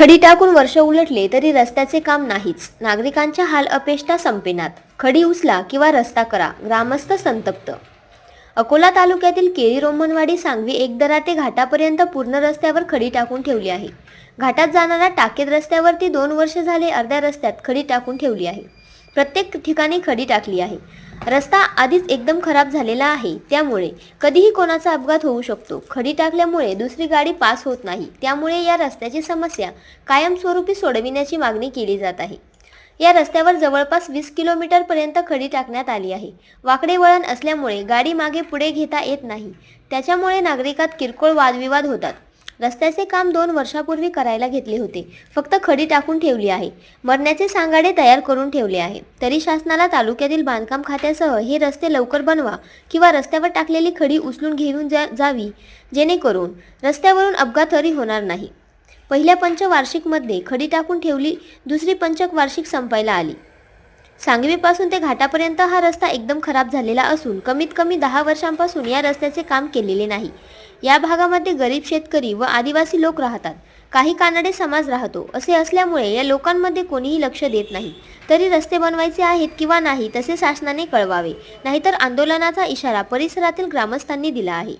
खडी टाकून वर्ष उलटले तरी रस्त्याचे काम नाहीच. नागरिकांच्या हाल अपेष्टा संपेनात. खडी उचला किंवा रस्ता करा ग्रामस्थ संतप्त. अकोला तालुक्यातील केळी रोमनवाडी सांगवी एकदरा ते घाटापर्यंत पूर्ण रस्त्यावर खडी टाकून ठेवली आहे. घाटात जाणाऱ्या टाकेत रस्त्यावरती दोन वर्ष झाले अर्ध्या रस्त्यात खडी टाकून ठेवली आहे. प्रत्येक ठिकाणी खडी टाकली आहे. रस्ता आधीच एकदम खराब झालेला आहे. त्यामुळे कधीही कोणाचा अपघात होऊ शकतो. खडी टाकल्यामुळे दुसरी गाडी पास होत नाही. त्यामुळे या रस्त्याची समस्या कायमस्वरूपी सोडविण्याची मागणी केली जात आहे. या रस्त्यावर जवळपास वीस किलोमीटरपर्यंत खडी टाकण्यात आली आहे. वाकडे वळण असल्यामुळे गाडी मागे पुढे घेता येत नाही. त्याच्यामुळे नागरिकात किरकोळ वादविवाद होतात. रस्त्याचे काम दोन वर्षापूर्वी करायला घेतले होते. फक्त खडी टाकून ठेवली आहे. मरण्याचे सांगाडे तयार करून ठेवले आहे. तरी शासनाला तालुक्यातील बांधकाम खात्यासह हे रस्ते लवकर बनवा किंवा रस्त्यावर टाकलेली खडी उचलून घेऊन जा जावी जेणेकरून रस्त्यावरून अपघातही होणार नाही. पहिल्या पंचवार्षिकमध्ये खडी टाकून ठेवली दुसरी पंचवार्षिक संपायला आली. सांगवीपासून ते घाटापर्यंत हा रस्ता एकदम खराब झालेला असून कमीत कमी दहा वर्षांपासून या रस्त्याचे काम केलेले नाही. या भागामध्ये गरीब शेतकरी व आदिवासी लोक राहतात. काही कानडे समाज राहतो. असे असल्यामुळे या लोकांमध्ये कोणीही लक्ष देत नाही. तरी रस्ते बनवायचे आहेत किंवा नाही तसे शासनाने कळवावे. नाहीतर आंदोलनाचा इशारा परिसरातील ग्रामस्थांनी दिला आहे.